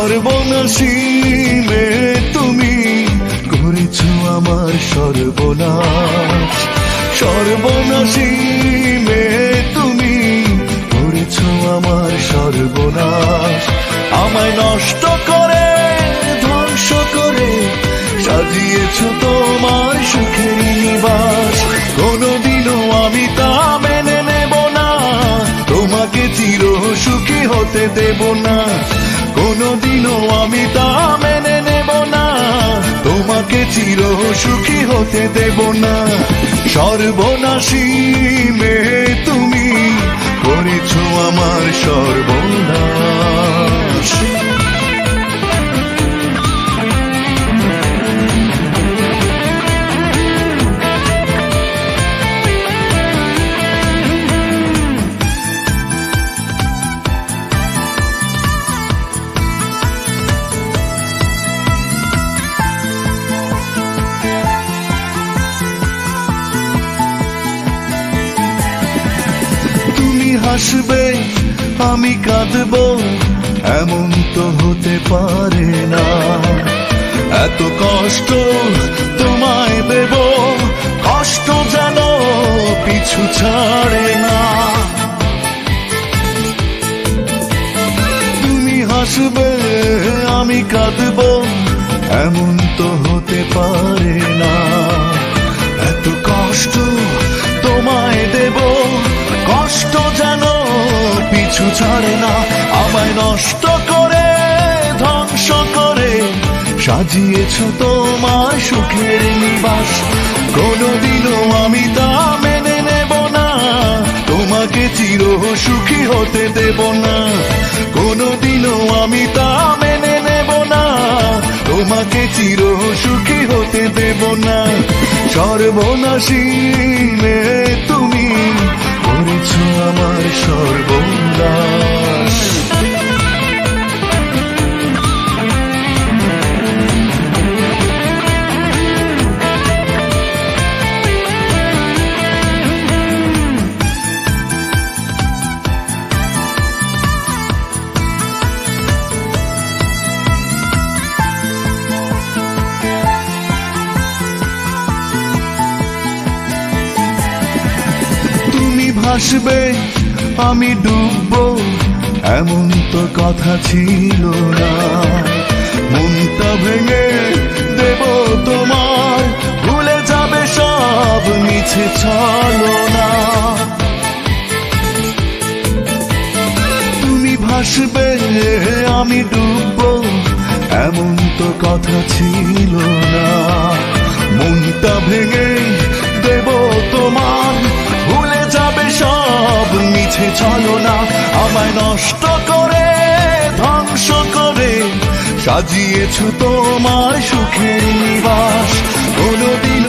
সর্বনাশী মে তুমি করেছ আমার সর্বনাশ। সর্বনাশী মে তুমি করেছ আমার সর্বনাশ। আমায় নষ্ট করে, ধ্বংস করে, সাজিয়েছো তোমার সুখের নিবাস। কোনোদিনও আমি তা মেনে নেব না, তোমাকে চির সুখী হতে দেব না। কোনোদিনও আমি তা মেনে নেব না। তোমাকে চির সুখী হতে দেব না। সর্বনাশী মেয়ে তুমি, করেছ আমার সর্বনাশ। হাসবে আমি কাঁদব, এমন তো হতে পারে না। এত কষ্ট তোমায় দেব, কষ্ট যেন পিছু ছাড়ে না। তুমি হাসবে, আমি কাঁদব, এমন তো হতে পারে না। এত কষ্ট পিছু ছাড়ে না, আমায় নষ্ট করে, ধ্বংস করে। সাজিয়েছ তোমার সুখের নিবাস। কোনোদিনও আমি তা মেনে নেব না। তোমাকে চির সুখী হতে দেব না। কোনোদিনও আমি তা মেনে নেব না। তোমাকে চির সুখী হতে দেব না। সর্বনাশী তুমি। ভাসবে, আমি ডুববো, এমন তো কথা ছিল না। মনটা ভেঙে দেব তোমার ভুলে যাবে সব, মিছে ছলো না। তুমি ভাসবে, আমি ডুববো, এমন তো কথা ছিল না। মনটা ভেঙে মিছে চলো না আমায় নষ্ট করে ধ্বংস করে। সাজিয়েছ তোমার সুখের নিবাস কোনোদিন